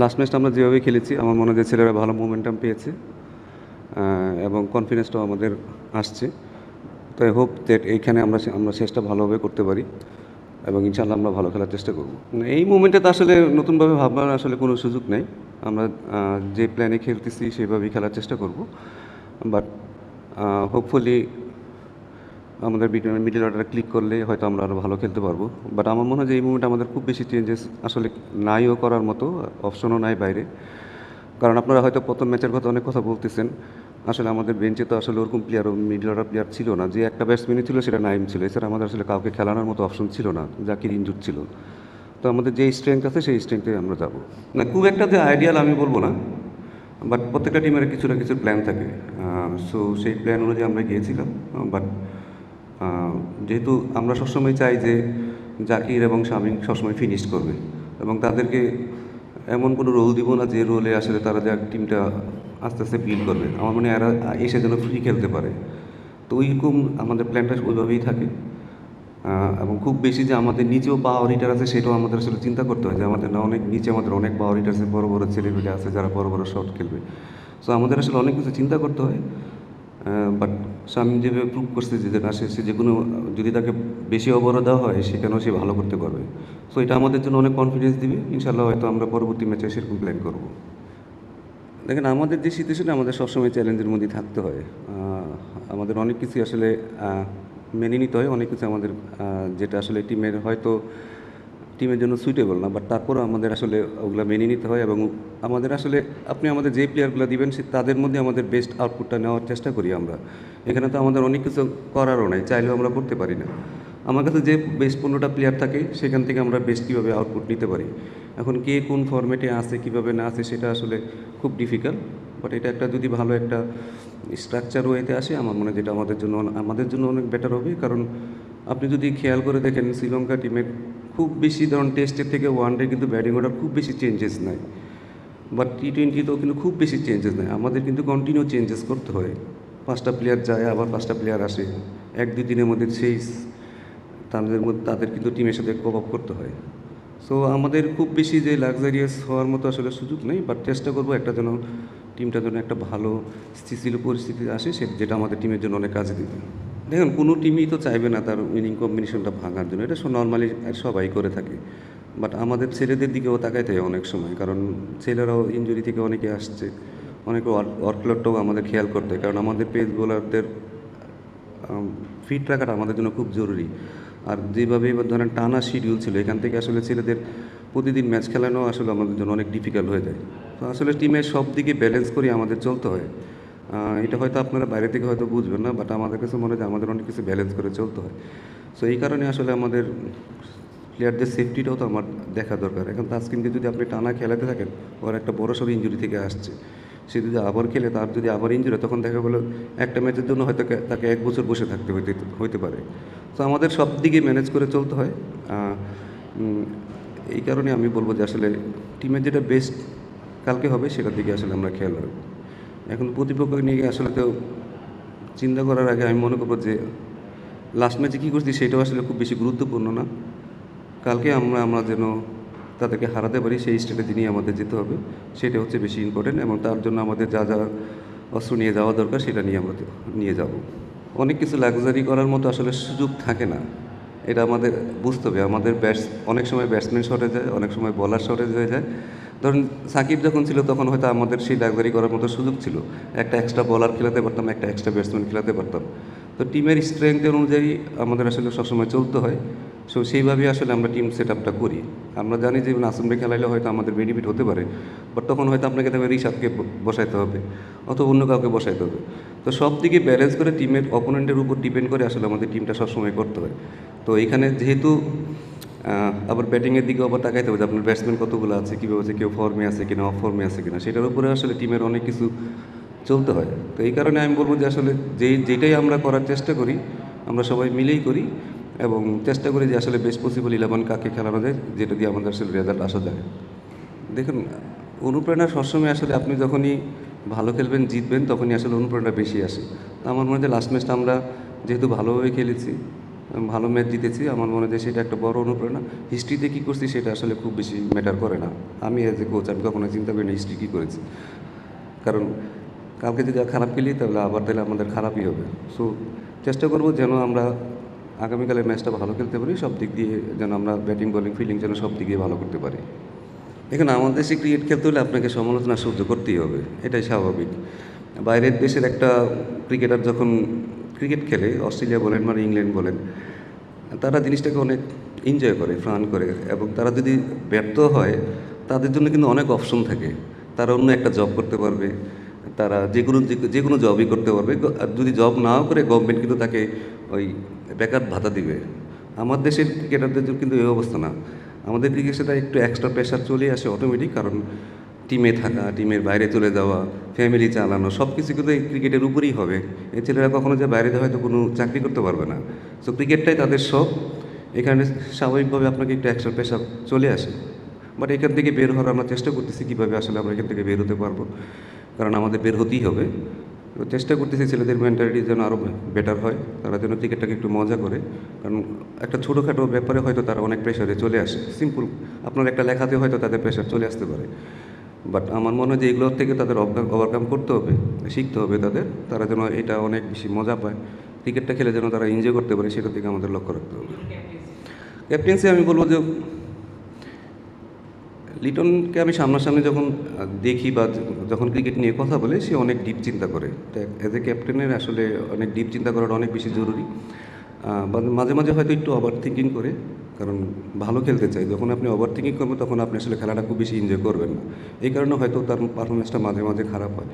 Last ম্যাচটা আমরা যেভাবে খেলেছি, আমার মনে হয় ছেলেরা ভালো মোমেন্টাম পেয়েছে এবং কনফিডেন্সটাও আমাদের আসছে। তো আই হোপ দ্যাট এইখানে আমরা আমরা শেষটা ভালোভাবে করতে পারি, এবং ইনশাল্লাহ আমরা ভালো খেলার চেষ্টা করব। এই মুমেন্টে তো আসলে নতুনভাবে ভাববার আসলে কোনো সুযোগ নেই। আমরা যে প্ল্যানে খেলতেছি সেভাবেই খেলার চেষ্টা করব। বাট হোপফুলি আমাদের মিডিল অর্ডার ক্লিক করলে হয়তো আমরা আরও ভালো খেলতে পারব। বাট আমার মনে হয় যে এই মুমেন্টে আমাদের খুব বেশি চেঞ্জেস আসলে নাইও করার মতো অপশনও নাই বাইরে। কারণ আপনারা হয়তো প্রথম ম্যাচের কথা অনেক কথা বলতেছেন। আসলে আমাদের বেঞ্চে তো আসলে ওরকম প্লেয়ার মিডল অর্ডার প্লেয়ার ছিল না। যে একটা ব্যাটসম্যানই ছিল সেটা নাইম ছিল। এছাড়া আমাদের আসলে কাউকে খেলানোর মতো অপশন ছিল না। যা জাকির ইনজুর ছিল। তো আমাদের যে স্ট্রেংথ আছে সেই স্ট্রেংথে আমরা যাব। না, খুব একটা যে আইডিয়াল আমি বলব না। বাট প্রত্যেকটা টিমের কিছু না কিছু প্ল্যান থাকে। সো সেই প্ল্যান অনুযায়ী আমরা গিয়েছিলাম। বাট যেহেতু আমরা সবসময় চাই যে জাকির এবং শামিম সবসময় ফিনিশ করবে এবং তাদেরকে এমন কোনো রোল দিব না যে রোলে আসলে তারা যা টিমটা আস্তে আস্তে বিল্ড করবে। আমার মনে হয় এসে যেন ফ্রি খেলতে পারে। তো ওইরকম আমাদের প্ল্যানটা ওইভাবেই থাকে। এবং খুব বেশি যে আমাদের নিচেও পাওয়ার হিটার আছে সেটাও আমাদের আসলে চিন্তা করতে হয় যে আমাদের না অনেক নিচে আমাদের অনেক পাওয়ার হিটার আছে বড় বড় ছেলেপেলে আছে যারা বড় বড় শট খেলবে। সো আমাদের আসলে অনেক কিছু চিন্তা করতে হয়। বাট স্বামী যেভাবে প্রুভ করছে যে না, সে যে কোনো, যদি তাকে বেশি ওভারও দেওয়া হয় সেখানেও সে ভালো করতে পারবে? সো এটা আমাদের জন্য অনেক কনফিডেন্স দিবে। ইনশাল্লাহ হয়তো আমরা পরবর্তী ম্যাচে সেরকম প্ল্যান করব। দেখেন, আমাদের যে সিচুয়েশন আমাদের সবসময় চ্যালেঞ্জের মধ্যে থাকতে হয়। আমাদের অনেক কিছু আসলে মেনে নিতে হয়। অনেক কিছু আমাদের যেটা আসলে টিমের হয়তো টিমের জন্য সুইটেবল না বাট তারপরেও আমাদের আসলে ওগুলো মেনে নিতে হয় এবং আমাদের আসলে আপনি আমাদের যে প্লেয়ারগুলো দিবেন, সে তাদের মধ্যে আমাদের বেস্ট আউটপুটটা নেওয়ার চেষ্টা করি আমরা। এখানে তো আমাদের অনেক কিছু করারও নাই, চাইলেও আমরা করতে পারি না। আমার কাছে যে বেস্ট পনেরোটা প্লেয়ার থাকে, সেখান থেকে আমরা বেস্ট কীভাবে আউটপুট নিতে পারি? এখন কে কোন ফরম্যাটে আছে, কীভাবে না আছে, সেটা আসলে খুব ডিফিকাল্ট বাট এটা একটা যদি ভালো একটা স্ট্রাকচার ওয়েতে আসে, আমার মনে হয় যেটা আমাদের জন্য আমাদের জন্য অনেক বেটার হবে। কারণ আপনি যদি খেয়াল করে দেখেন, শ্রীলঙ্কা টিমের খুব বেশি ধরুন টেস্টের থেকে ওয়ান ডে কিন্তু ব্যাটিং অর্ডার খুব বেশি চেঞ্জেস নাই বাট টি টোয়েন্টিতেও কিন্তু খুব বেশি চেঞ্জেস নেয়। আমাদের কিন্তু কন্টিনিউ চেঞ্জেস করতে হয়। পাঁচটা প্লেয়ার যায়, আবার পাঁচটা প্লেয়ার আসে। এক, দুই দিনের মধ্যে সেই তাদের মধ্যে, তাদের কিন্তু টিমের সাথে কোপ আপ করতে হয়। সো আমাদের খুব বেশি যে লাক্সারিয়াস হওয়ার মতো আসলে সুযোগ নেই। বাট চেষ্টা করব একটা যেন টিমটা যেন একটা ভালো স্থিতিশীল পরিস্থিতি আসে, সে যেটা আমাদের টিমের জন্য অনেক কাজে দিবে। দেখুন, কোনো টিমই তো চাইবে না তার উইনিং কম্বিনেশনটা ভাঙার জন্য। এটা নর্মালি সবাই করে থাকে। বাট আমাদের ছেলেদের দিকেও তাকাইতে হয় অনেক সময়। কারণ ছেলেরাও ইঞ্জুরি থেকে অনেকে আসছে। অনেকে ওয়ার্কলোডটাও আমাদের খেয়াল করতে কারণ আমাদের পেস বোলারদের ফিট রাখাটা আমাদের জন্য খুব জরুরি। আর যেভাবে এবার ধরেন টানা শিডিউল ছিল, এখান থেকে আসলে ছেলেদের প্রতিদিন ম্যাচ খেলানো আসলে আমাদের জন্য অনেক ডিফিকাল্ট হয়ে যায়। তো আসলে টিমের সব দিকে ব্যালেন্স করে আমাদের চলতে হয়। এটা হয়তো আপনারা বাইরে থেকে হয়তো বুঝবেন না বাট আমাদের কাছে মনে হয় আমাদের অনেক কিছু ব্যালেন্স করে চলতে হয়। সো এই কারণে আসলে আমাদের প্লেয়ারদের সেফটিটাও তো আমার দেখা দরকার। এখন তাস্কিনকে যদি আপনি টানা খেলাতে থাকেন, ওর একটা বড় সড়ো ইঞ্জুরি থেকে আসছে। সে যদি আবার খেলে, তার যদি আবার ইঞ্জুরি তখন দেখা গেলো একটা ম্যাচের জন্য হয়তো তাকে এক বছর বসে থাকতে হইতে হইতে পারে। তো আমাদের সব দিকে ম্যানেজ করে চলতে হয়। এই কারণে আমি বলব যে আসলে টিমের যেটা বেস্ট কালকে হবে, সেটার দিকে আসলে আমরা খেয়াল রাখব। এখন প্রতিপক্ষকে নিয়ে আসলে তো চিন্তা করার আগে আমি মনে করব যে লাস্ট ম্যাচে কী করছি সেটাও আসলে খুব বেশি গুরুত্বপূর্ণ না। কালকে আমরা আমরা যেন তাদেরকে হারাতে পারি সেই স্ট্র্যাটেজি নিয়ে আমাদের যেতে হবে, সেটা হচ্ছে বেশি ইম্পর্টেন্ট এবং তার জন্য আমাদের যা যা অস্ত্র নিয়ে যাওয়া দরকার সেটা নিয়ে আমরা, নিয়ে যাব। অনেক কিছু লাক্সারি করার মতো আসলে সুযোগ থাকে না। এটা আমাদের, বুঝতে হবে, আমাদের ব্যাটস, অনেক সময় ব্যাটসম্যান শর্টেজ হয়, অনেক সময় বলার শর্টেজ হয়ে যায়। ধরুন, সাকিব যখন ছিল, তখন হয়তো আমাদের সেই ডাকবারি করার মতো সুযোগ ছিল। একটা এক্সট্রা বলার খেলাতে পারতাম, একটা এক্সট্রা ব্যাটসম্যান খেলাতে পারতাম। তো টিমের স্ট্রেংথের অনুযায়ী আমাদের আসলে সবসময় চলতে হয়। সো সেইভাবেই আসলে আমরা টিম সেট আপটা করি। আমরা জানি যে নাসুমরে খেলাইলে হয়তো আমাদের বেনিফিট হতে পারে বাট তখন হয়তো আপনাকে তবে রিশাদকে ব- বসাইতে হবে, অথবা অন্য কাউকে বসাইতে হবে। তো সব দিকে ব্যালেন্স করে টিমের অপোনেন্টের উপর ডিপেন্ড করে আসলে আমাদের টিমটা সবসময় করতে হয়। তো এখানে যেহেতু আবার ব্যাটিংয়ের দিকে আবার তাকাইতে হবে যে আপনার ব্যাটসম্যান কতগুলো আছে, কীভাবে আছে, কেউ ফর্মে আছে কিনা অফ ফর্মে আছে কিনা, সেটার উপরে আসলে টিমের অনেক কিছু চলতে হয়। তো এই কারণে আমি বলব যে আসলে যেই যেটাই আমরা করার চেষ্টা করি, আমরা সবাই মিলেই করি। এবং চেষ্টা করি যে আসলে বেস্ট পসিবল ইলেভেন কাকে খেলানো যায়, যেটা দিয়ে আমাদের আসলে রেজাল্ট আসা যায়। দেখুন, অনুপ্রেরণা সবসময় আসলে আপনি যখনই ভালো খেলবেন, জিতবেন, তখনই আসলে অনুপ্রেরণা বেশি আসে। তো আমার মনে হয় লাস্ট ম্যাচটা আমরা যেহেতু ভালোভাবে খেলেছি ভালো ম্যাচ জিতেছি, আমার মনে হয় সেটা একটা বড় অনুপ্রেরণা। হিস্ট্রিতে কী করছি সেটা আসলে খুব বেশি ম্যাটার করে না। আমি এজ এ কোচ আমি কখনো চিন্তা করি না হিস্ট্রি কী করেছি। কারণ, কালকে যদি খারাপ খেলি, তাহলে আবার তাহলে আমাদের খারাপই হবে। সো চেষ্টা করব যেন আমরা আগামীকালের ম্যাচটা ভালো খেলতে পারি, সব দিক দিয়ে যেন আমরা ব্যাটিং, বলিং, ফিল্ডিং যেন সব দিক দিয়ে ভালো করতে পারি। এখন আমাদের দেশে ক্রিকেট খেলতে হলে আপনাকে সমালোচনা সহ্য করতেই হবে, এটাই স্বাভাবিক। বাইরের দেশের একটা ক্রিকেটার যখন ক্রিকেট খেলে, অস্ট্রেলিয়া বলেন মানে ইংল্যান্ড বলেন, তারা জিনিসটাকে অনেক এনজয় করে ফান করে, এবং তারা যদি ব্যর্থ হয়, তাদের জন্য কিন্তু অনেক অপশন থাকে। তারা অন্য একটা জব করতে পারবে, তারা যে কোনো যে কোনো জবই করতে পারবে যদি জব নাও করে গভর্নমেন্ট কিন্তু তাকে বেকার ভাতা দিবে। আমার দেশের ক্রিকেটারদের কিন্তু এই অবস্থা না। আমাদের দিকে সেটা একটু এক্সট্রা প্রেশার চলে আসে অটোমেটিক কারণ টিমে থাকা টিমের বাইরে চলে যাওয়া ফ্যামিলি চালানো সব কিছু কিন্তু এই ক্রিকেটের উপরেই হবে। এই ছেলেরা কখনো যে বাইরে হয়তো কোনো চাকরি করতে পারবে না। সো ক্রিকেটটাই তাদের সব এখানে স্বাভাবিকভাবে আপনাকে একটু এক্সট্রা প্রেশার চলে আসে। বাট এখান থেকে বের হওয়ার আমরা চেষ্টা করতেছি কীভাবে আসলে আমরা এখান থেকে বের হতে পারব। কারণ আমাদের বের হতেই হবে। তো চেষ্টা করতেছি ছেলেদের মেন্টালিটি যেন আরও বেটার হয়, তারা যেন ক্রিকেটটাকে একটু মজা করে। কারণ একটা ছোটোখাটো ব্যাপারে হয়তো তারা অনেক প্রেশারে চলে আসে। সিম্পল আপনার একটা লেখাতে হয়তো তাদের প্রেশার চলে আসতে পারে। বাট আমার মনে হয় যে এগুলোর থেকে তাদের ওভারকাম করতে হবে, শিখতে হবে তাদের। তারা যেন এটা অনেক বেশি মজা পায়। ক্রিকেটটা খেলে যেন তারা এনজয় করতে পারে সেটার দিকে আমাদের লক্ষ্য রাখতে হবে। ক্যাপ্টেন্সি আমি বলব যে লিটনকে আমি সামনাসামনি যখন দেখি বা যখন ক্রিকেট নিয়ে কথা বলে সে অনেক ডিপ চিন্তা করে। অ্যাজ এ ক্যাপ্টেনের আসলে অনেক ডিপ চিন্তা করাটা অনেক বেশি জরুরি। বা- মাঝে মাঝে হয়তো একটু ওভার থিঙ্কিং করে কারণ ভালো খেলতে চাই যখন আপনি ওভার থিঙ্কিং করবেন তখন আপনি আসলে খেলাটা খুব বেশি এনজয় করবেন না। এই কারণে হয়তো তার পারফরমেন্সটা মাঝে মাঝে খারাপ হয়।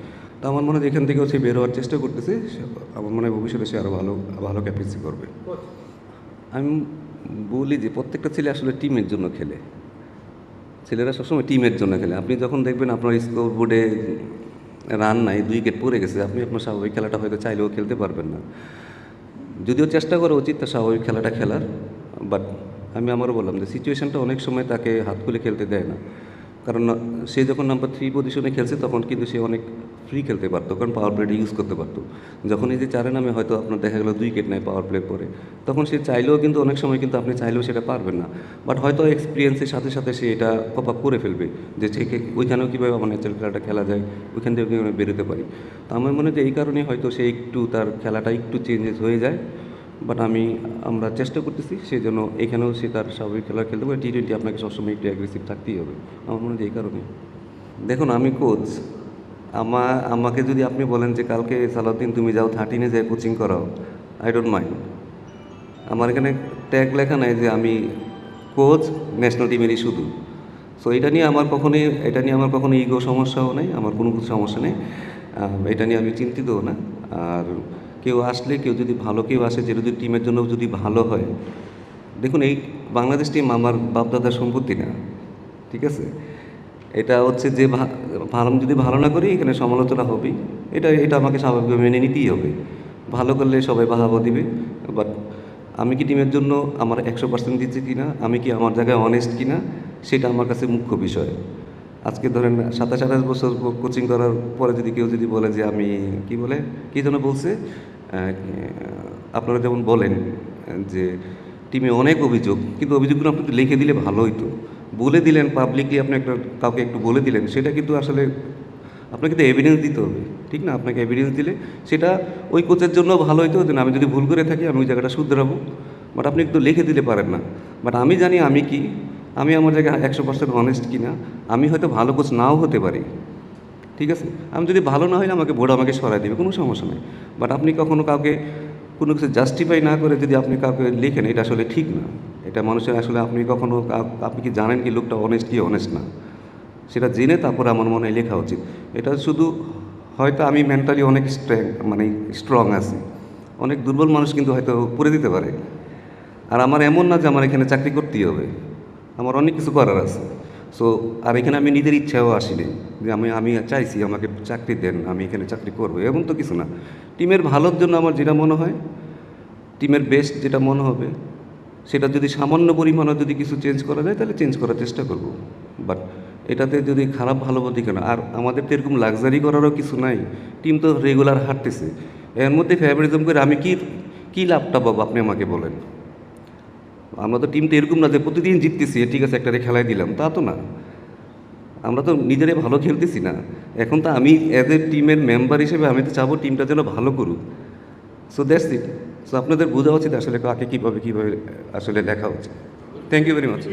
তো আমার মনে হয় এখান থেকেও সে বের হওয়ার চেষ্টা করতেছে। সে- আমার মনে হয় ভবিষ্যতে সে আরও ভালো ভালো ক্যাপ্টেন্সি করবে। আমি বলি যে প্রত্যেকটা ছেলে আসলে টিমের জন্য খেলে। ছেলেরা সবসময় টিমের জন্য খেলে। আপনি যখন দেখবেন আপনার স্কোর বোর্ডে রান নাই, দুই উইকেট পড়ে গেছে, আপনি আপনার স্বাভাবিক খেলাটা হয়তো চাইলেও খেলতে পারবেন না। যদিও চেষ্টা করা উচিত তার স্বাভাবিক খেলাটা খেলার বাট আমি আমারও বললাম যে সিচুয়েশানটা অনেক সময় তাকে হাত খুলে খেলতে দেয় না। কারণ সে যখন নাম্বার থ্রি পজিশনে খেলছে, তখন কিন্তু সে অনেক ফ্রি খেলতে পারতো, কারণ পাওয়ার প্লেটা ইউজ করতে পারতো। যখন এই যে চারে নামে হয়তো আপনার দেখা গেলো দুই উইকেট নেয় পাওয়ার প্লে পরে, তখন সে চাইলেও কিন্তু অনেক সময় কিন্তু আপনি চাইলেও সেটা পারবেন না। বাট হয়তো এক্সপিরিয়েন্সের সাথে সাথে সে এটা কপ আপ করে ফেলবে, যে ওইখানেও কীভাবে আমার ন্যাচারাল খেলাটা খেলা যায়, ওইখান থেকে কীভাবে বেরোতে পারি। তো আমার মনে হয় যে এই কারণে হয়তো সে একটু তার খেলাটা একটু চেঞ্জেস হয়ে যায়। বাট আমি, আমরা চেষ্টা করতেছি সেই জন্য এখানেও সে তার স্বাভাবিক খেলা খেলতে পারে। টি টোয়েন্টি আপনাকে সবসময় একটু অ্যাগ্রেসিভ থাকতেই হবে। আমার মনে হয় এই কারণে দেখুন, আমি কোচ আমা, আমাকে যদি আপনি বলেন যে কালকে সালাউদ্দিন, তুমি যাও থার্টিনে যে কোচিং করাও আই ডোন্ট মাইন্ড আমার এখানে ট্যাগ লেখা নাই যে আমি কোচ ন্যাশনাল টিমেরই শুধু। সো এটা নিয়ে আমার কখনোই, এটা নিয়ে আমার কখনো ইগো সমস্যাও নেই, আমার কোনো কিছু সমস্যা নেই। এটা নিয়ে আমি চিন্তিতও না। আর কেউ আসলে, কেউ যদি ভালো কেউ আসে, যে যদি টিমের জন্য যদি ভালো হয়। দেখুন, এই বাংলাদেশ টিম আমার বাপদাদার সম্পত্তি না। ঠিক আছে? এটা হচ্ছে যে ভালো, যদি ভালো না করি, এখানে সমালোচনা হবেই। এটা এটা আমাকে স্বাভাবিকভাবে মেনে নিতেই হবে। ভালো করলে সবাই বাহাবা দিবে বাট আমি কি টিমের জন্য আমার একশো পার্সেন্ট দিচ্ছি কি না আমি কি আমার জায়গায় অনেস্ট কি না সেটা আমার কাছে মুখ্য বিষয়। আজকে ধরেন সাতাশ, আঠাশ বছর কোচিং করার পরে যদি কেউ যদি বলে যে আমি, কি বলে, কী যেন বলছে আপনারা যেমন বলেন, যে টিমে অনেক অভিযোগ, কিন্তু অভিযোগগুলো আপনি লিখে দিলে ভালো হইতো বলে দিলেন পাবলিকলি আপনি একটা কাউকে একটু বলে দিলেন সেটা কিন্তু আসলে আপনাকে তো এভিডেন্স দিতে হবে ঠিক না? আপনাকে এভিডেন্স দিলে সেটা ওই কোচের জন্য ভালো হইতো যে না, আমি যদি ভুল করে থাকি আমি ওই জায়গাটা শুধরাবো বাট আপনি একটু লিখে দিলে পারেন না। বাট আমি জানি আমি কি আমি আমার জায়গায় একশো পার্সেন্ট অনেস্ট কিনা আমি হয়তো ভালো কোচ নাও হতে পারি ঠিক আছে? আমি যদি ভালো না হয় আমাকে বোর্ড আমাকে সরাই দেবে কোনো সমস্যা নেই। বাট আপনি কখনো কাউকে কোনো কিছু জাস্টিফাই না করে যদি আপনি কাউকে লিখেন এটা আসলে ঠিক না। এটা মানুষের আসলে আপনি কখনো আপনি কি জানেন কি লোকটা অনেস্ট কি অনেস্ট না? সেটা জেনে তারপর আমার মনে হয় লেখা উচিত। এটা শুধু হয়তো আমি মেন্টালি অনেক স্ট্রেং মানে স্ট্রং আছি। অনেক দুর্বল মানুষ কিন্তু হয়তো পড়ে দিতে পারে। আর আমার এমন না যে আমার এখানে চাকরি করতেই হবে। আমার অনেক কিছু করার আছে। সো আর এখানে আমি নিজের ইচ্ছাও আসিনি যে আমি আমি চাইছি আমাকে চাকরি দেন, আমি এখানে চাকরি করব, এমন তো কিছু না। টিমের ভালোর জন্য আমার যেটা মনে হয়, টিমের বেস্ট যেটা মনে হবে সেটা যদি সামান্য পরিমাণে যদি কিছু চেঞ্জ করা যায়, তাহলে চেঞ্জ করার চেষ্টা করব। বাট এটাতে যদি খারাপ ভালো দিকে না, আর আমাদের তো এরকম লাক্সারি করারও কিছু নাই টিম তো রেগুলার হাঁটতেছে। এর মধ্যে ফেভারিজম করে আমি কি, কী লাভটা পাবো আপনি আমাকে বলেন? আমরা তো টিম তো এরকম না যে প্রতিদিন জিততেছি ঠিক আছে, একটা খেলায় দিলাম, তা তো না। আমরা তো নিজেরাই ভালো খেলতেছি না। এখন তো আমি অ্যাজ এ টিমের মেম্বার হিসেবে আমি তো চাবো টিমটা যেন ভালো করুক। সো দ্যাটস ইট সো আপনাদের বোঝা উচিত আসলে কাকে কীভাবে কীভাবে আসলে লেখা উচিত। Thank you very much